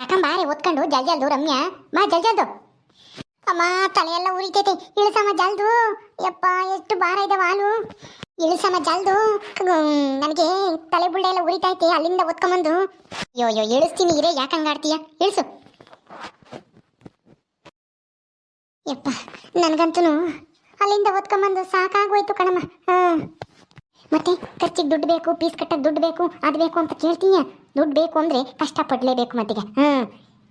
ಯಾಕಂಬಾರೆ ಓದ್ಕೊಂಡು ಜಲ್ ಜಲ್ದು ರಮ್ಯಾ. ಮಾ ಜಲ್ ಜಲ್ದು. ಅಮ್ಮ, ತಲೆಯೆಲ್ಲ ಉರಿತೈತೆ. ಇಳಿಸಮ್ಮ ಜಲ್ದು. ಯಪ್ಪ, ಎಷ್ಟು ಭಾರ ಇದೆ ಹಾಲು. ಇಳಿಸಮ್ಮ ಜಲ್ದು. ನನಗೆ ತಲೆ ಬುಳ್ಳೆ ಎಲ್ಲ ಉರಿತೈತೆ, ಅಲ್ಲಿಂದ ಓದ್ಕೊಂಬಂದು. ಅಯ್ಯೋ ಅಯ್ಯೋ ಇಳಿಸ್ತೀನಿ ಇರೇ, ಯಾಕೆ ಹಂಗಾಡ್ತೀಯ ಇಳಿಸು. ಯಪ್ಪ ನನಗಂತೂ ಅಲ್ಲಿಂದ ಓದ್ಕೊಂಬಂದು ಸಾಕಾಗೋಯ್ತು ಕಣಮ್ಮ. ಹಾಂ. ಮತ್ತೆ ಖರ್ಚಿಗೆ ದುಡ್ಡು ಬೇಕು ಪೀಸ್ ಕಟ್ಟಕ್ಕೆ ದುಡ್ಡು ಬೇಕು, ಅದು ಬೇಕು ಅಂತ ಕೇಳ್ತೀಯ? ದುಡ್ಡು ಬೇಕು ಅಂದರೆ ಕಷ್ಟಪಡಲೇಬೇಕು ಮತ್ತಿಗೆ. ಹ್ಞೂ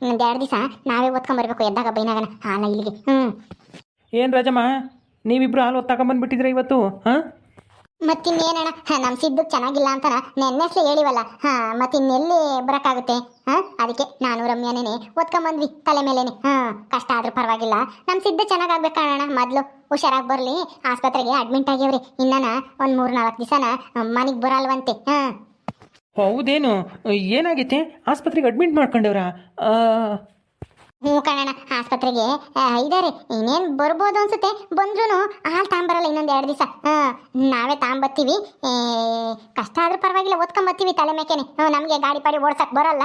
ಒಂದು ಎರಡು ದಿವಸ ನಾವೇ ಓದ್ಕೊಂಬರ್ಬೇಕು ಎದ್ದಾಗ ಬೈನಾಗನ ಹಾಲ ಇಲ್ಲಿಗೆ. ಹ್ಞೂ ಏನು ರಾಜಮ್ಮ, ನೀವಿಬ್ರು ಹಾಲು ತಗೊಂಬಂದ್ಬಿಟ್ಟಿದ್ರೆ ಇವತ್ತು, ಹಾಂ? ಮತ್ತಿನ್ನೇನಣ್ಣ? ನಮ್ ಸಿದ್ದು ಚೆನ್ನಾಗಿಲ್ಲ ಅಂತಾನ ನೆನ್ನೆಸ್ಲೆ ಹೇಳಿವಲ್ಲ. ಹಾಂ, ಮತ್ತಿನ್ನೆಲ್ಲಿ ಬರೋಕ್ಕಾಗುತ್ತೆ? ಹಾ, ಅದಕ್ಕೆ ನಾನು ರಮ್ಯಾನೇನೆ ಓದ್ಕೊಂಬಂದ್ವಿ ತಲೆ ಮೇಲೇನೆ. ಹಾಂ, ಕಷ್ಟ ಆದ್ರೂ ಪರವಾಗಿಲ್ಲ. ನಮ್ಮ ಸಿದ್ದು ಚೆನ್ನಾಗಾಗ್ಬೇಕಣ್ಣ ಮೊದಲು. ಹುಷಾರಾಗಿ ಬರಲಿ. ಆಸ್ಪತ್ರೆಗೆ ಅಡ್ಮಿಟ್ ಆಗ್ಯವ್ರಿ. ಇನ್ನನ ಒಂದು ಮೂರು ನಾಲ್ಕು ದಿವಸನ ಮನೆಗೆ ಬರಲ್ವಂತೆ. ಹಾ. ಹೌದೇನು? ಏನಾಗೈತೆ? ಆಸ್ಪತ್ರೆಗೆ ಅಡ್ಮಿಟ್ ಮಾಡ್ಕೊಂಡವ್ರಾ? ಹ್ಞೂ ಕಣಣ್ಣ, ಆಸ್ಪತ್ರೆಗೆ ಇದಾರೆ, ಇನ್ನೇನು ಬರ್ಬೋದು ಅನ್ಸುತ್ತೆ. ಬಂದ್ರೂ ಹಾಲು ತಾಂಬರಲ್ಲ ಇನ್ನೊಂದು ಎರಡು ದಿವಸ. ಹಾಂ ನಾವೇ ತಾಂಬತ್ತೀವಿ. ಕಷ್ಟ ಆದ್ರೂ ಪರವಾಗಿಲ್ಲ, ಓದ್ಕೊಂಬತ್ತೀವಿ ತಲೆ ಮೇಕೆನೆ. ಹ್ಞೂ ನಮಗೆ ಗಾಡಿ ಪಾಡಿ ಓಡ್ಸಕ್ಕೆ ಬರೋಲ್ಲ.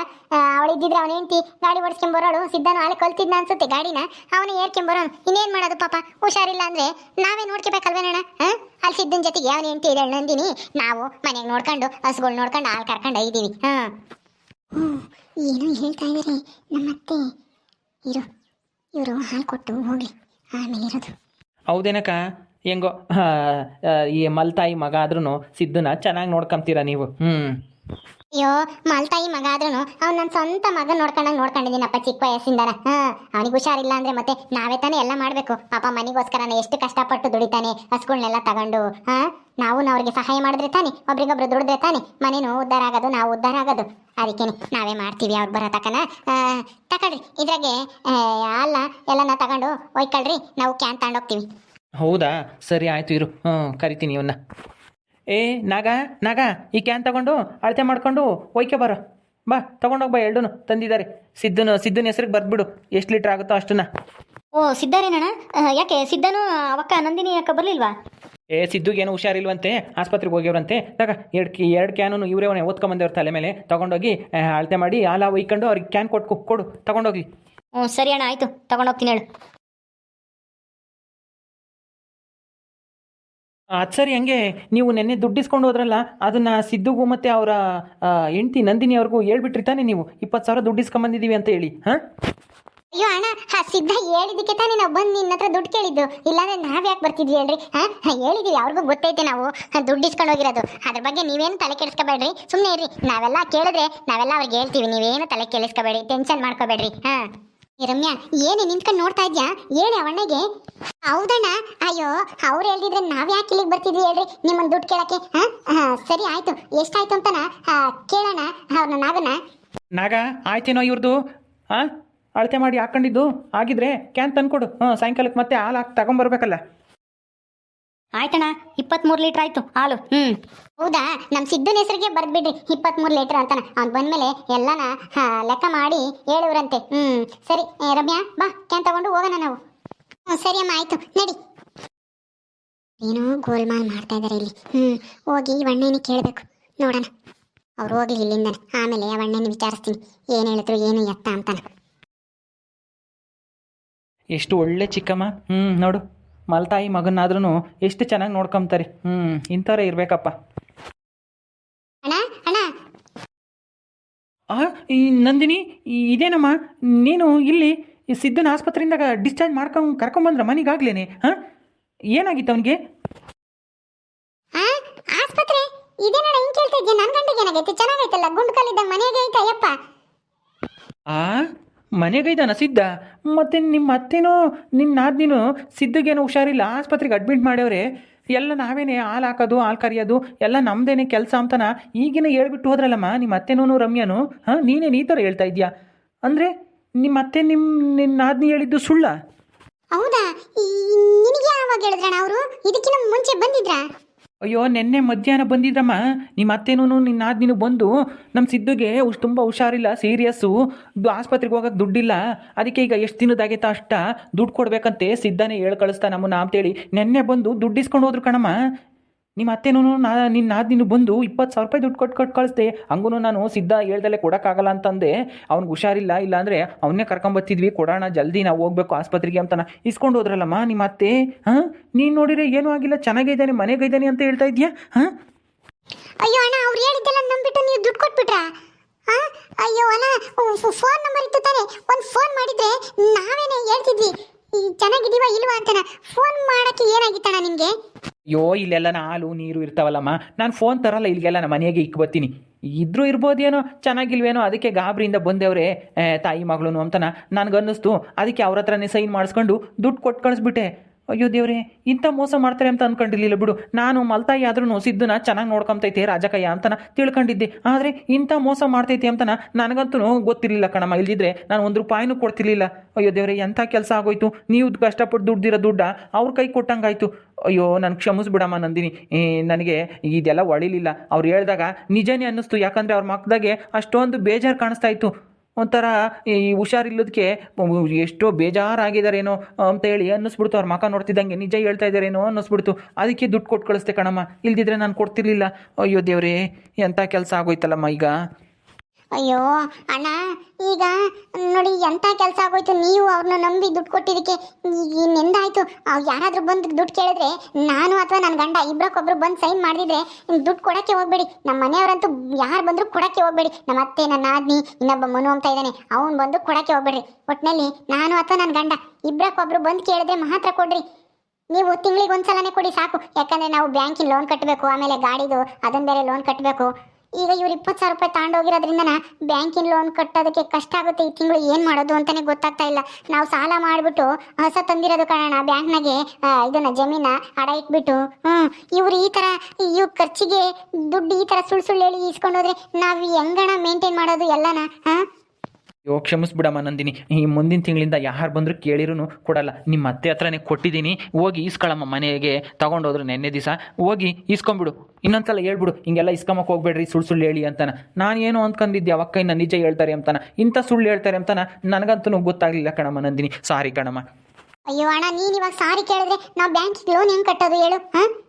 ಅವಳಿದ್ದಿದ್ರೆ ಅವನ ಹೆಂಡತಿ ಗಾಡಿ ಓಡಿಸ್ಕೊಂಬರೋಳು ಸಿದ್ಧನು ಹಾಳೆ ಕಲ್ತಿದ್ನ ಅನ್ಸುತ್ತೆ ಗಾಡಿನ. ಅವನು ಏರ್ಕೊಂಬರೋನು ಇನ್ನೇನು ಮಾಡೋದು ಪಾಪ? ಹುಷಾರಿಲ್ಲ ಅಂದರೆ ನಾವೇ ನೋಡ್ಕೋಬೇಕಲ್ವೇನಣ್ಣ? ಹಾಂ ಅಲ್ಲಿ ಸಿದ್ಧನ ಜೊತೆಗೆ ಅವನ ಹೆಂಡತಿ ಇದ್ದಾಳೆ ನಂದಿನಿ. ನಾವು ಮನೆಗೆ ನೋಡ್ಕೊಂಡು, ಹಸುಗಳು ನೋಡ್ಕೊಂಡು ಹಾಲು ಕರ್ಕೊಂಡು ಐದೀವಿ ಹ್ಞೂ ಏನೋ ಹೇಳ್ತಾ ಇದ್ದಾರೆ ನಮ್ಮತ್ತೆ ಇರು. ಇವರು ಹಾಲು ಕೊಟ್ಟು ಹೋಗಿ ಆಮೇಲೆ ಇರೋದು. ಹೌದೇನಕ್ಕ? ಹೆಂಗೋ ಈ ಮಲ್ತಾಯಿ ಮಗ ಆದ್ರೂ ಸಿದ್ಧನ ಚೆನ್ನಾಗಿ ನೋಡ್ಕೊಂತೀರಾ ನೀವು. ಹ್ಞೂ ಅಯ್ಯೋ, ಮಲ್ತಾಯಿ ಮಗ ಆದ್ರೂ ಅವ್ನು ನನ್ನ ಸ್ವಂತ ಮಗ ನೋಡ್ಕೊಂಡಂಗೆ ನೋಡ್ಕೊಂಡಿದ್ದೀನಪ್ಪ ಚಿಕ್ಕ ವಯಸ್ಸಿಂದನ. ಹಾಂ, ಅವನಿಗೆ ಹುಷಾರಿಲ್ಲ ಅಂದ್ರೆ ಮತ್ತೆ ನಾವೇ ತಾನೇ ಎಲ್ಲ ಮಾಡಬೇಕು. ಪಾಪ ಮನೆಗೋಸ್ಕರನೇ ಎಷ್ಟು ಕಷ್ಟಪಟ್ಟು ದುಡಿತಾನೆ ಹಸುಗಳನ್ನೆಲ್ಲ ತಗೊಂಡು, ಹಾಂ? ನಾವು ಅವ್ರಿಗೆ ಸಹಾಯ ಮಾಡಿದ್ರೆ ತಾನೆ, ಒಬ್ರಿಗೊಬ್ರು ದುಡಿದ್ರೆ ತಾನೆ, ಮನೇನು ಉದ್ಧಾರ ಆಗೋದು, ನಾವು ಉದ್ಧಾರ ಆಗೋದು. ಅದಕ್ಕೆ ನಾವೇ ಮಾಡ್ತೀವಿ ಅವ್ರು ಬರೋ ತಕನ. ತಗೊಳ್ರಿ ಇದ್ರಾಗೆ ಎಲ್ಲ ಎಲ್ಲನ ತಗೊಂಡು ಒಯ್ಕೊಳ್ರಿ, ನಾವು ಕ್ಯಾನ್ ತಗೊಂಡೋಗ್ತೀವಿ. ಹೌದಾ? ಸರಿ, ಆಯಿತು ಇರು. ಹ್ಞೂ ಕರಿತೀನಿ ಇವನ್ನ. ಏ ನಾಗ ನಾಗ ಈ ಕ್ಯಾನ್ ತಗೊಂಡು ಅಳತೆ ಮಾಡ್ಕೊಂಡು ಒಯ್ಕೆ ಬರೋ. ಬಾ ತಗೊಂಡೋಗಿ ಬಾ ಎರಡೂ ತಂದಿದ್ದಾರೆ. ಸಿದ್ದನ ಸಿದ್ದನ ಹೆಸ್ರಿಗೆ ಬರ್ದ್ಬಿಡು. ಎಷ್ಟು ಲೀಟ್ರ್ ಆಗುತ್ತೋ ಅಷ್ಟನ್ನ. ಓ ಸಿದ್ಧಾರೇನಣ್ಣ? ಯಾಕೆ ಸಿದ್ಧನು ಅವಕ್ಕ ನಂದಿನಿ ಯಾಕೆ ಬರಲಿಲ್ವಾ? ಏ ಸಿದ್ದುಗೇನು ಹುಷಾರಿಲ್ವಂತೆ ಆಸ್ಪತ್ರೆಗೆ ಹೋಗ್ಯವ್ರಂತೆ. ತಗ ಎರಡು ಕಿ ಎರಡು ಕ್ಯಾನು ಇವರೇ ಓದ್ಕೊಂಬಂದವ್ರ ತಲೆ ಮೇಲೆ. ತಗೊಂಡೋಗಿ ಅಳತೆ ಮಾಡಿ ಹಾಲ ಒಯ್ಕೊಂಡು ಅವ್ರಿಗೆ ಕ್ಯಾನ್ ಕೊಟ್ಟು ಕೊಡು ತಗೊಂಡೋಗಿ ಹ್ಞೂ ಸರಿ ಅಣ್ಣ ಆಯಿತು. ತಗೊಂಡೋಗ್ತೀನಿ ಹೇಳು. ಅದು ಸರಿ, ಹಂಗೆ ನೀವು ನೆನ್ನೆ ದುಡ್ಡು ಇಸ್ಕೊಂಡು ಹೋದ್ರಲ್ಲ, ಅದನ್ನು ಸಿದ್ದುಗೂ ಮತ್ತು ಅವರ ಹೆಂಡತಿ ನಂದಿನಿ ಅವ್ರಿಗೂ ಹೇಳ್ಬಿಟ್ರಿ ತಾನೇ ನೀವು. ಇಪ್ಪತ್ತು ಸಾವಿರ ದುಡ್ಡು ಇಸ್ಕೊಂಬಂದಿದ್ದೀವಿ ಅಂತ ಹೇಳಿ, ಹಾಂ? ಅಯ್ಯೋ ಅಣ್ಣ, ಹಾ, ಸಿದ್ಧ ಹೇಳಿದಕ್ಕೆ ತಾನೇ ನಾವು ಬಂದು ನಿನ್ನ ಹತ್ರ ದುಡ್ಡು ಕೇಳಿದ್ದು. ಇಲ್ಲಾಂದ್ರೆ ನಾವು ಯಾಕೆ ಬರ್ತಿದ್ವಿ ಹೇಳ್ರಿ? ಹಾ? ಹೇಳಿದೀವಿ, ಅವ್ರಿಗೂ ಗೊತ್ತೈತೆ ನಾವು ದುಡ್ಡು ಇಸ್ಕೊಂಡು ಹೋಗಿರೋದು. ಅದ್ರ ಬಗ್ಗೆ ನೀವೇನು ತಲೆ ಕೆಡಿಸ್ಕೋಬೇಡ್ರಿ? ಸುಮ್ಮನೆ ಇರ್ರಿ, ನಾವೆಲ್ಲ ಕೇಳಿದ್ರೆ ನಾವೆಲ್ಲ ಅವ್ರಿಗೆ ಹೇಳ್ತೀವಿ, ನೀವೇನು ತಲೆ ಕೆಡಿಸ್ಕೋಬೇಡಿ ಟೆನ್ಷನ್ ಮಾಡ್ಕೋಬೇಡ್ರಿ, ಹಾ? ರಮ್ಯಾ, ಏನು ನಿಂತ್ಕೊಂಡು ನೋಡ್ತಾ ಇದ್ಯಾ? ಹೇಳಿ ಅವಣ್ಣಗೆ. ಹೌದಣ್ಣ. ಅಯ್ಯೋ, ಅವ್ರು ಹೇಳ್ದಿದ್ರೆ ನಾವ್ ಯಾಕೆ ಇಲ್ಲಿಗೆ ಬರ್ತಿದ್ವಿ ಹೇಳ್ರಿ? ನಿಮ್ಮನ್ ದುಡ್ಡು ಕೇಳಕ್ಕೆ. ಹಾ? ಸರಿ ಆಯ್ತು. ಎಷ್ಟಾಯ್ತು ಅಂತನ? ಕೇಳೋಣ. ಅವ್ರನ್ನ ನಾಗನ ನಾಗ, ಆಯ್ತೇನೋ ಇವ್ರದ್ದು ಹಾಂ? ಅಳತೆ ಮಾಡಿ ಹಾಕೊಂಡಿದ್ದು? ಆಗಿದ್ರೆ ಕ್ಯಾನ್ ತಂದ್ಕೊಡು. ಹಾಂ ಸಾಯಂಕಾಲಕ್ಕೆ ಮತ್ತೆ ಹಾಲು ಹಾಕಿ ತಗೊಂಬರ್ಬೇಕಲ್ಲ. ಆಯ್ತಣ್ಣ ಮೂರ್ ಲೀಟ್ರ್ ಆಯ್ತು ಹಾಲು ಹ್ಞೂ ಹೌದಾ? ನಮ್ ಸಿದ್ದನ ಹೆಸರಿಗೆ ಬರ್ದ್ಬಿಡ್ರಿ ಇಪ್ಪತ್ಮೂರು ಲೀಟರ್ ಅಂತಾನ. ಅವ್ನ್ ಬಂದ್ಮೇಲೆ ಎಲ್ಲನ ಹಾ, ಲೆಕ್ಕ ಮಾಡಿ ಹೇಳುವ್ರಂತೆ. ಹ್ಮ್ ಸರಿ ರಮ್ಯಾ ಬಾ ಕ್ಯಾನ್ ತಗೊಂಡು ಹೋಗೋಣ ನಾವು. ಹ್ಞೂ ಸರಿ ಅಮ್ಮ ಆಯ್ತು ನಡಿ. ಏನೋ ಗೋಲ್ಮಾಲ್ ಮಾಡ್ತಾ ಇದಾರೆ ಇಲ್ಲಿ. ಹ್ಮ್ ಹೋಗಿ ವಣ್ಣೇನೆ ಕೇಳಬೇಕು ನೋಡೋಣ. ಅವ್ರು ಹೋಗ್ಲಿ ಇಲ್ಲಿಂದ ಆಮೇಲೆ ಆ ವಣ್ಣೇನೆ ವಿಚಾರಿಸ್ತೀನಿ. ಏನು ಹೇಳಿದ್ರು ಏನು ಎತ್ತ ಅಂತಾನ. ಎಷ್ಟು ಒಳ್ಳೆ ಚಿಕ್ಕಮ್ಮ. ಹ್ಮ್ ನೋಡು. ಮಲ್ತಾಯಿ ಮಗನಾದ್ರೂ ಎಷ್ಟು ಚೆನ್ನಾಗಿ ನೋಡ್ಕೊಂತಾರೆ ಹ್ಞೂ ಇಂಥವ್ರೆ ಇರಬೇಕಪ್ಪ. ಆ ಈ ನಂದಿನಿ ಇದೇನಮ್ಮ? ನೀನು ಇಲ್ಲಿ ಸಿದ್ದನ ಆಸ್ಪತ್ರೆಯಿಂದ ಡಿಸ್ಚಾರ್ಜ್ ಮಾಡ್ಕೊಂಡು ಕರ್ಕೊಂಬಂದ್ರ ಮನೆಗಾಗ್ಲೇನೆ ಹಾಂ? ಏನಾಗಿತ್ತು ಅವನಿಗೆ? ಆಸ್ಪತ್ರೆ? ಇದೇನಣ್ಣ ಹಿಂಗ್ ಕೇಳ್ತಾ ಇದ್ಯಾ? ನನ್ನ ಗಂಟೆಗೆ ಏನಾಗೈತೆ? ಚೆನ್ನಾಗೈತಲ್ಲ? ಗುಂಡು ಐತಾ ಯಪ್ಪ ಆ? ಮನೆಗೈದಾನ ಸಿದ್ಧ ಮತ್ತೆ ನಿಮ್ಮ ಅತ್ತೆನೋ, ನಿನ್ನ ನಾದ್ನಿನೂ ಸಿದ್ಧಗೇನೋ ಹುಷಾರಿಲ್ಲ, ಆಸ್ಪತ್ರೆಗೆ ಅಡ್ಮಿಟ್ ಮಾಡ್ಯವ್ರೆ. ಎಲ್ಲ ನಾವೇನೆ ಹಾಲು ಹಾಕೋದು, ಹಾಲು ಕರಿಯೋದು, ಎಲ್ಲ ನಮ್ದೇನೆ ಕೆಲಸ ಅಂತನ ಈಗಿನ ಹೇಳ್ಬಿಟ್ಟು ಹೋದ್ರಲ್ಲಮ್ಮ, ನಿಮ್ಮ ಅತ್ತೆನೂ ರಮ್ಯನು? ಹಾಂ, ನೀನೇನು ಈ ಥರ ಹೇಳ್ತಾ ಇದೀಯಾ? ಅಂದರೆ ನಿಮ್ಮ ಅತ್ತೆ ನಿಮ್ಮ ನಿನ್ನ ನಾದ್ನಿ ಹೇಳಿದ್ದು ಸುಳ್ಳ? ಹೌದಾ? ನಿನಗೆ ಯಾವಾಗ ಹೇಳಿದ್ರಣ ಅವರು? ಇದಕ್ಕಿಂತ ಮುಂಚೆ ಬಂದಿದ್ರಾ? ಅಯ್ಯೋ, ನಿನ್ನೆ ಮಧ್ಯಾಹ್ನ ಬಂದಿದ್ರಮ್ಮ. ನಿಮ್ಮ ಅತ್ತೇನೂ ನಿನ್ನ ನಾದ್ನಿನೂ ಬಂದು ನಮ್ಮ ಸಿದ್ದುಗೆ ಉಷ್, ತುಂಬ ಹುಷಾರಿಲ್ಲ, ಸೀರಿಯಸ್ಸು. ಆಸ್ಪತ್ರೆಗೆ ಹೋಗಕ್ಕೆ ದುಡ್ಡಿಲ್ಲ. ಅದಕ್ಕೆ ಈಗ ಎಷ್ಟು ದಿನದಾಗೈತ ಅಷ್ಟ ದುಡ್ಡು ಕೊಡ್ಬೇಕಂತೆ ಸಿದ್ಧನೇ ಹೇಳಿ ಕಳಿಸ್ತಾ ನಮ್ಮನ್ನ ಅಂತೇಳಿ. ನಿನ್ನೆ ಬಂದು ದುಡ್ಡು ಇಸ್ಕೊಂಡು ಹೋದ್ರು ಕಣಮ್ಮ. ನಿಮ್ಮ ಅತ್ತೆನೂ ನಾ ನಿನ್ನ ನಾದಿನ ಬಂದು ಇಪ್ಪತ್ತು ಸಾವಿರ ರೂಪಾಯಿ ದುಡ್ಡು ಕೊಟ್ಟು ಕೊಟ್ಟು ಕಳಿಸ್ದೆ. ಹಂಗೂ ನಾನು ಸಿದ್ಧ ಹೇಳ್ದಲ್ಲೇ ಕೊಡೋಕ್ಕಾಗಲ್ಲ ಅಂತಂದೆ. ಅವ್ನಿಗೆ ಹುಷಾರಿಲ್ಲ, ಇಲ್ಲಾಂದರೆ ಅವನ್ನೇ ಕರ್ಕೊಂಬತ್ತಿದ್ವಿ ಕೊಡೋಣ, ಜಲ್ದಿ ನಾವು ಹೋಗ್ಬೇಕು ಆಸ್ಪತ್ರೆಗೆ ಅಂತಾನ ಇಸ್ಕೊಂಡು ಹೋದ್ರಲ್ಲಮ್ಮ ನಿಮ್ಮ ಅತ್ತೆ? ಹಾಂ? ನೀನು ನೋಡಿದ್ರೆ ಏನೂ ಆಗಿಲ್ಲ ಚೆನ್ನಾಗಿದ್ದಾನೆ ಮನೆಗಿದ್ದಾನೆ ಅಂತ ಹೇಳ್ತಾ ಇದೆಯಾ? ಹಾಂ? ಅಯ್ಯೋ ಅಣ್ಣ, ಅವ್ರು ಹೇಳಿದ್ದೆಲ್ಲ ನಂಬಿಟ್ಟು ನೀವು ದುಡ್ಡು ಕೊಟ್ಬಿಟ್ರಾ? ಅಯ್ಯೋ ಅಣ್ಣ ಫೋನ್ ನಂಬರ್ ಇತ್ತು ತಾನೆ. ಒಂದು ಫೋನ್ ಮಾಡಿದ್ರೆ ನಾವೇನೇ ಹೇಳ್ತಿದ್ವಿ, ಈ ಚೆನ್ನಾಗಿದೀವ ಇಲ್ವಾ ಅಂತನ. ಫೋನ್ ಮಾಡೋಕ್ಕೆ ಏನಾಗಿತ್ತಣ್ಣ ನಿಮಗೆ? ಅಯ್ಯೋ, ಇಲ್ಲೆಲ್ಲ ಹಾಲು, ನೀರು ಇರ್ತಾವಲ್ಲಮ್ಮ. ನಾನು ಫೋನ್ ತರಲ್ಲ, ಇಲ್ಲಿಗೆಲ್ಲ ನಮ್ಮ ಮನೆಗೆ ಇಕ್ಕಿ ಬರ್ತೀನಿ. ಇದ್ರೂ ಇರ್ಬೋದೇನೋ, ಚೆನ್ನಾಗಿಲ್ವೇನೋ, ಅದಕ್ಕೆ ಗಾಬರಿಯಿಂದ ಬಂದವ್ರೆ ತಾಯಿ ಮಗಳೂ ಅಂತನ ನನಗನ್ನಿಸ್ತು. ಅದಕ್ಕೆ ಅವ್ರ ಹತ್ರನೇ ಸೈನ್ ಮಾಡಿಸ್ಕೊಂಡು ದುಡ್ಡು ಕೊಟ್ಟು ಕಳಿಸ್ಬಿಟ್ಟೆ. ಅಯ್ಯೋ ದೇವ್ರೆ, ಇಂಥ ಮೋಸ ಮಾಡ್ತಾರೆ ಅಂತ ಅನ್ಕೊಂಡಿರ್ಲಿಲ್ಲ ಬಿಡು. ನಾನು ಮಲ್ತಾಯಿ ಆದ್ರೂ ಸಿದ್ದನ ಚೆನ್ನಾಗಿ ನೋಡ್ಕೊಂತೈತೆ ರಾಜಕಯ್ಯ ಅಂತನ ತಿಳ್ಕೊಂಡಿದ್ದೆ. ಆದರೆ ಇಂಥ ಮೋಸ ಮಾಡ್ತೈತೆ ಅಂತನ ನನಗಂತೂ ಗೊತ್ತಿರಲಿಲ್ಲ ಕಣಮ್ಮ. ಇಲ್ದಿದ್ರೆ ನಾನು ಒಂದು ರೂಪಾಯಿನೂ ಕೊಡ್ತಿರ್ಲಿಲ್ಲ. ಅಯ್ಯೋ ದೇವ್ರೆ, ಎಂಥ ಕೆಲಸ ಆಗೋಯ್ತು? ನೀವು ಕಷ್ಟಪಟ್ಟು ದುಡ್ದಿರೋ ದುಡ್ಡ ಅವ್ರ ಕೈ ಕೊಟ್ಟಂಗಾಯ್ತು. ಅಯ್ಯೋ, ನಾನು ಕ್ಷಮಿಸ್ಬಿಡಮ್ಮ ನಂದಿನಿ. ನನಗೆ ಇದೆಲ್ಲ ಒಳಿಲಿಲ್ಲ. ಅವ್ರು ಹೇಳಿದಾಗ ನಿಜನೇ ಅನ್ನಿಸ್ತು. ಯಾಕಂದರೆ ಅವ್ರ ಮಕ್ಕದಾಗೆ ಅಷ್ಟೊಂದು ಬೇಜಾರು ಕಾಣಿಸ್ತಾ ಇತ್ತು. ಒಂಥರ ಈ ಹುಷಾರಿಲ್ಲದಕ್ಕೆ ಎಷ್ಟೋ ಬೇಜಾರಾಗಿದ್ದಾರೇನೋ ಅಂತ ಹೇಳಿ ಅನ್ನಿಸ್ಬಿಡ್ತು. ಅವ್ರ ಮಕ ನೋಡ್ತಿದ್ದಂಗೆ ನಿಜ ಹೇಳ್ತಾ ಇದ್ದಾರೇನೋ ಅನ್ನಿಸ್ಬಿಡ್ತು. ಅದಕ್ಕೆ ದುಡ್ಡು ಕೊಟ್ಟು ಕಳಿಸ್ತೆ ಕಣಮ್ಮ. ಇಲ್ದಿದ್ರೆ ನಾನು ಕೊಡ್ತಿರ್ಲಿಲ್ಲ. ಅಯ್ಯೋ ದೇವ್ರೇ ಎಂಥ ಕೆಲಸ ಆಗೋಯ್ತಲ್ಲಮ್ಮ ಈಗ? ಅಯ್ಯೋ, ಅಣ್ಣ, ಈಗ ನೋಡಿ ಎಂಥ ಕೆಲಸ ಆಗೋಯ್ತು, ನೀವು ಅವ್ರನ್ನ ನಂಬಿ ದುಡ್ಡು ಕೊಟ್ಟಿದ್ದಕ್ಕೆ ಈಗ ಇನ್ನೆಂದಾಯ್ತು ಅವ್ರು ಯಾರಾದರೂ ಬಂದು ದುಡ್ಡು ಕೇಳಿದ್ರೆ ನಾನು ಅಥವಾ ನನ್ನ ಗಂಡ ಇಬ್ಬರಕ್ಕೊಬ್ರು ಬಂದು ಸೈನ್ ಮಾಡಿದ್ರೆ ದುಡ್ಡು ಕೊಡೋಕ್ಕೆ ಹೋಗ್ಬೇಡಿ. ನಮ್ಮ ಮನೆಯವರಂತೂ ಯಾರು ಬಂದರೂ ಕೊಡೋಕ್ಕೆ ಹೋಗ್ಬೇಡಿ. ನಮ್ಮ ಅತ್ತೆ, ನನ್ನ ಆದ್ನಿ ಇನ್ನೊಬ್ಬ ಮನು ಅಂತ ಇದ್ದಾನೆ ಅವನು ಬಂದು ಕೊಡೋಕ್ಕೆ ಹೋಗ್ಬೇಡ್ರಿ. ಒಟ್ಟಿನಲ್ಲಿ ನಾನು ಅಥವಾ ನನ್ನ ಗಂಡ ಇಬ್ಬರಕ್ಕೊಬ್ರು ಬಂದು ಕೇಳಿದ್ರೆ ಮಾತ್ರ ಕೊಡ್ರಿ. ನೀವು ತಿಂಗಳಿಗೆ ಒಂದ್ಸಲನೇ ಕೊಡಿ ಸಾಕು. ಯಾಕಂದ್ರೆ ನಾವು ಬ್ಯಾಂಕಿನ ಲೋನ್ ಕಟ್ಟಬೇಕು ಆಮೇಲೆ ಗಾಡಿದು ಅದನ್ನ ಬೇರೆ ಲೋನ್ ಕಟ್ಟಬೇಕು ಈಗ ಇವ್ರು ಇಪ್ಪತ್ತು ಸಾವಿರ ರೂಪಾಯಿ ತಗೊಂಡೋಗಿರೋದ್ರಿಂದ ಬ್ಯಾಂಕಿನ ಲೋನ್ ಕಟ್ಟೋದಕ್ಕೆ ಕಷ್ಟ ಆಗುತ್ತೆ ಈ ತಿಂಗಳು ಏನು ಮಾಡೋದು ಅಂತಾನೆ ಗೊತ್ತಾಗ್ತಾ ಇಲ್ಲ. ನಾವು ಸಾಲ ಮಾಡಿಬಿಟ್ಟು ಹೊಸ ತಂದಿರೋದು ಕಾರಣ ಬ್ಯಾಂಕ್ನಾಗೆ ಇದನ್ನ ಜಮೀನ, ಅಡ ಇಟ್ಬಿಟ್ಟು ಹ್ಞೂ ಇವ್ರು ಈ ಥರ ಇವ್ ಖರ್ಚಿಗೆ ದುಡ್ಡು ಈ ಥರ ಸುಳ್ಳು ಸುಳ್ಳು ಹೇಳಿ ಇಸ್ಕೊಂಡೋದ್ರೆ ನಾವು ಹೆಂಗಣ ಮೇಂಟೈನ್ ಮಾಡೋದು ಎಲ್ಲನ, ಹಾಂ? ಅಯ್ಯೋ, ಕ್ಷಮಿಸ್ಬಿಡಮ್ಮ ನಂದಿನಿ. ಈ ಮುಂದಿನ ತಿಂಗಳಿಂದ ಯಾರು ಬಂದರೂ ಕೇಳಿರೂ ಕೊಡಲ್ಲ. ನಿಮ್ಮ ಅತ್ತೆ ಹತ್ರನೇ ಕೊಟ್ಟಿದ್ದೀನಿ. ಹೋಗಿ ಈಸ್ಕೊಳಮ್ಮ ಮನೆಗೆ. ತಗೊಂಡೋದ್ರು ನೆನ್ನೆ ದಿವಸ. ಹೋಗಿ ಈಸ್ಕೊಂಬಿಡು. ಇನ್ನೊಂದ್ಸಲ ಹೇಳ್ಬಿಡು. ಹಿಂಗೆಲ್ಲ ಇಸ್ಕೊಂಬಕ್ಕೆ ಹೋಗ್ಬೇಡ್ರಿ ಸುಳ್ಳು ಸುಳ್ಳು ಹೇಳಿ ಅಂತಾನೆ. ನಾನು ಏನು ಅಂದ್ಕೊಂಡಿದ್ದೆ ಅವಕ್ಕ ಇನ್ನು ನಿಜ ಹೇಳ್ತಾರೆ ಅಂತಾನೆ. ಇಂಥ ಸುಳ್ಳು ಹೇಳ್ತಾರೆ ಅಂತಾನೆ. ನನಗಂತೂ ಗೊತ್ತಾಗಲಿಲ್ಲ ಕಣಮ್ಮ ನಂದಿನಿ. ಸಾರಿ ಕಣಮ್ಮ. ಅಯ್ಯೋ, ಅಣ್ಣ, ನೀನು ಇವಾಗ ಸಾರಿ ಕೇಳಿದ್ರೆ ನಾವು ಬ್ಯಾಂಕಿಗೆ ಲೋನ್ ಹೆಂಗೆ ಕಟ್ಟೋದು ಹೇಳು, ಹಾ?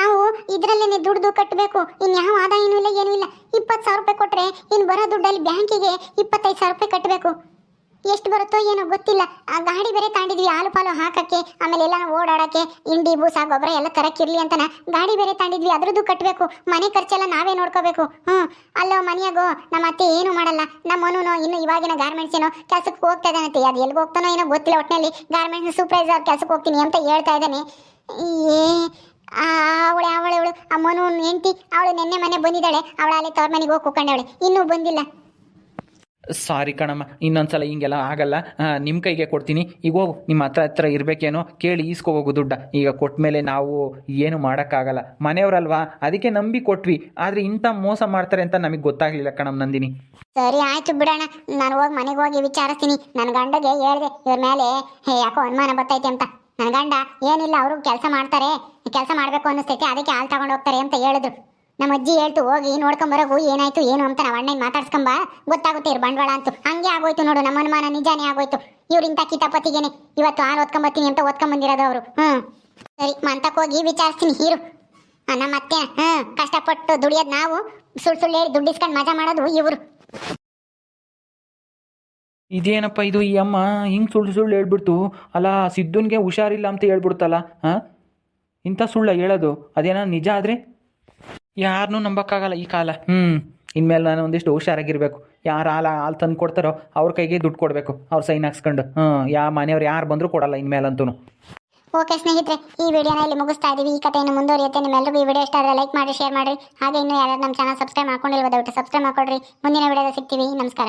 ನಾವು ಇದರಲ್ಲೇನೆ ದುಡ್ದು ಕಟ್ಟಬೇಕು ಇನ್ ಯಾವ ಆದಾಯನೂ ಇಲ್ಲ, ಏನೂ ಇಲ್ಲ. ಇಪ್ಪತ್ತು ಸಾವಿರ ರೂಪಾಯಿ ಕೊಟ್ರೆ ಇನ್ನು ಬರೋ ದುಡ್ಡಲ್ಲಿ ಬ್ಯಾಂಕಿಗೆ ಇಪ್ಪತ್ತೈದು ಸಾವಿರ ರೂಪಾಯಿ ಕಟ್ಟಬೇಕು ಎಷ್ಟು ಬರುತ್ತೋ ಏನೋ ಗೊತ್ತಿಲ್ಲ. ಆ ಗಾಡಿ ಬೇರೆ ತಾಂಡಿದ್ವಿ, ಹಾಲು ಪಾಲು ಹಾಕಕ್ಕೆ, ಆಮೇಲೆ ಎಲ್ಲ ಓಡಾಡಕ್ಕೆ ಇಂಡಿ ಬೂಸ, ಗೊಬ್ಬರ ಎಲ್ಲ ತರಕ್ಕಿರ್ಲಿ ಅಂತನ ಗಾಡಿ ಬೇರೆ ತಾಂಡಿದ್ವಿ, ಅದ್ರದ್ದು ಕಟ್ಟಬೇಕು ಮನೆ ಖರ್ಚೆಲ್ಲ ನಾವೇ ನೋಡ್ಕೋಬೇಕು. ಹ್ಮ್ ಅಲ್ಲೋ ಮನೆಯಾಗೋ, ನಮ್ಮ ಅತ್ತೆ ಏನು ಮಾಡಲ್ಲ. ನಮ್ಮ ಮನುನೋ ಇನ್ನು ಇವಾಗಿನ ಗಾರ್ಮೆಂಟ್ಸ್ ಏನೋ ಕೆಲಸಕ್ಕೆ ಹೋಗ್ತಾ ಇದ್ದಾನಂತೆ ಅದು ಎಲ್ಲಿಗೆ ಹೋಗ್ತಾನೋ ಏನೋ ಗೊತ್ತಿಲ್ಲ ಒಟ್ಟಿನಲ್ಲಿ ಗಾರ್ಮೆಂಟ್ಸ್ ಸೂಪರ್ವೈಸರ್ ಕೆಲಸಕ್ಕೆ ಹೋಗ್ತೀನಿ ಅಂತ ಹೇಳ್ತಾ ಇದ್ದಾನೆ. ಏ ಅವಳೆ ಅವಳೆ ಅವಳು. ಅಮ್ಮನೂ ಮನು ಹೆಂಡತಿ ಅವಳು ನೆನ್ನೆ ಮನೆ ಬಂದಿದ್ದಾಳೆ. ಅವಳು ಅಲ್ಲಿ ತವ್ರ ಮನೆಗೆ ಹೋಗಿ ಕೂಕೊಂಡವಳೆ ಇನ್ನೂ ಬಂದಿಲ್ಲ. ಸಾರಿ ಕಣಮ್ಮ ಇನ್ನೊಂದ್ಸಲ ಹಿಂಗೆಲ್ಲ ಆಗಲ್ಲ. ನಿಮ್ಮ ಕೈಗೆ ಕೊಡ್ತೀನಿ. ಈಗ ಹೋಗು ನಿಮ್ಮ ಹತ್ರ ಹತ್ರ ಇರಬೇಕೇನೋ ಕೇಳಿ ಈಸ್ಕೋಬೋಗು ದುಡ್ಡ. ಈಗ ಕೊಟ್ಟ ಮೇಲೆ ನಾವು ಏನು ಮಾಡೋಕ್ಕಾಗಲ್ಲ. ಮನೆಯವರಲ್ವಾ? ಅದಕ್ಕೆ ನಂಬಿ ಕೊಟ್ವಿ. ಆದರೆ ಇಂಥ ಮೋಸ ಮಾಡ್ತಾರೆ ಅಂತ ನಮಗೆ ಗೊತ್ತಾಗಲಿಲ್ಲ ಕಣಮ್ಮ ನಂದಿನಿ. ಸರಿ ಆಯ್ತು ಬಿಡೋಣ. ನಾನು ಹೋಗಿ ಮನೆಗೆ ಹೋಗಿ ವಿಚಾರಿಸ್ತೀನಿ. ನನ್ನ ಗಂಡಗೆ ಹೇಳಿದೆ ಇವ್ರ ಮೇಲೆ ಯಾಕೋ ಅನುಮಾನ ಬರ್ತೈತೆ ಅಂತ. ನನ್ನ ಗಂಡ, ಏನಿಲ್ಲ, ಅವರು ಕೆಲಸ ಮಾಡ್ತಾರೆ. ಕೆಲಸ ಮಾಡಬೇಕು ಅನ್ನಿಸ್ತೈತೆ ಅದಕ್ಕೆ ಹಾಲು ತಗೊಂಡು ಹೋಗ್ತಾರೆ ಅಂತ ಹೇಳಿದ್ರು. ನಮ್ಮ ಅಜ್ಜಿ ಹೇಳ್ತು, ಹೋಗಿ ನೋಡ್ಕೊಂಬರೋಗು ಏನಾಯ್ತು, ಏನು ಅಂತ ನಾವು ಅಣ್ಣನ ಮಾತಾಡ್ಸ್ಕೊಂಬ ಗೊತ್ತಾಗುತ್ತೆ ಇವ್ರ ಬಂಡವಾಳ ಅಂತೂ. ಹಂಗೆ ಆಗೋಯ್ತು ನೋಡು, ನಮ್ಮ ಅನುಮಾನ ನಿಜಾನೇ ಆಗೋಯ್ತು. ಇವ್ರು ಇಂಥ ಕಿತಾಪತಿಗೇನೆ. ಇವತ್ತು ಹಾಲು ಓದ್ಕೊಂಬತ್ತೀನಿ ಅಂತ ಓದ್ಕೊಂಬಂದಿರೋದು ಅವರು. ಹ್ಞೂ ಸರಿ ಮಂತಕ್ಕೆ ಹೋಗಿ ವಿಚಾರಿಸ್ತೀನಿ, ಹೀರು. ನಮ್ಮ ಅತ್ತೆ ಹ್ಞೂ ಕಷ್ಟಪಟ್ಟು ದುಡಿಯೋದು ನಾವು. ಸುಳ್ಳು ಸುಳ್ಳು ಹೇಳಿ ದುಡ್ಡಿಸ್ಕೊಂಡು ಮಜಾ ಮಾಡೋದು ಇವರು. ಇದೇನಪ್ಪ ಇದು ಈ ಅಮ್ಮ ಹಿಂಗೆ ಸುಳ್ಳು ಸುಳ್ಳು ಹೇಳ್ಬಿಡ್ತು? ಅಲ್ಲ, ಸಿದ್ದುನ್ಗೆ ಹುಷಾರಿಲ್ಲ ಅಂತ ಹೇಳ್ಬಿಡ್ತಲ್ಲ, ಹಾಂ? ಇಂಥ ಸುಳ್ಳ ಹೇಳೋದು ಅದೇನೋ ನಿಜ ಆದರೆ? ಯಾರನ್ನೂ ನಂಬಕ್ಕಾಗಲ್ಲ ಈ ಕಾಲ. ಹ್ಞೂ ಇನ್ಮೇಲೆ ನಾನು ಒಂದಿಷ್ಟು ಹುಷಾರಾಗಿರಬೇಕು. ಯಾರು ಹಾಲು ಹಾಲು ತಂದು ಕೊಡ್ತಾರೋ ಅವ್ರ ಕೈಗೆ ದುಡ್ಡು ಕೊಡಬೇಕು, ಅವ್ರು ಸೈನ್ ಹಾಕ್ಸ್ಕೊಂಡು. ಹ್ಞೂ ಯಾ ಮನೆಯವ್ರು ಯಾರು ಬಂದರೂ ಕೊಡಲ್ಲ ಇನ್ಮೇಲಂತೂ ಓಕೆ ಸ್ನೇಹಿತರೆ, ಈ ವಿಡಿಯೋನ ಇಲ್ಲಿ ಮುಗಿಸ್ತಾ ಇದ್ದೀವಿ ಈ ಕಥೆಯನ್ನು ಮುಂದುವರಿಯುತ್ತೆ. ನಿಮ್ಮೆಲ್ಲರಿಗೂ ಈ ವಿಡಿಯೋ ಇಷ್ಟ ಆದರೆ ಲೈಕ್ ಮಾಡಿ ಶೇರ್ ಮಾಡಿ ಹಾಗೆ ಇನ್ನೂ ಯಾರು ನಮ್ಮ ಚಾನಲ್ ಸಬ್ಸ್ಕ್ರೈಬ್ ಮಾಡ್ಕೊಂಡಿಲ್ವ ದಯವಿಟ್ಟು ಸಬ್ಸ್ಕ್ರೈಬ್ ಮಾಡ್ಕೊಡ್ರಿ. ಮುಂದಿನ ವಿಡಿಯೋದ ಸಿಗ್ತೀವಿ. ನಮಸ್ಕಾರ.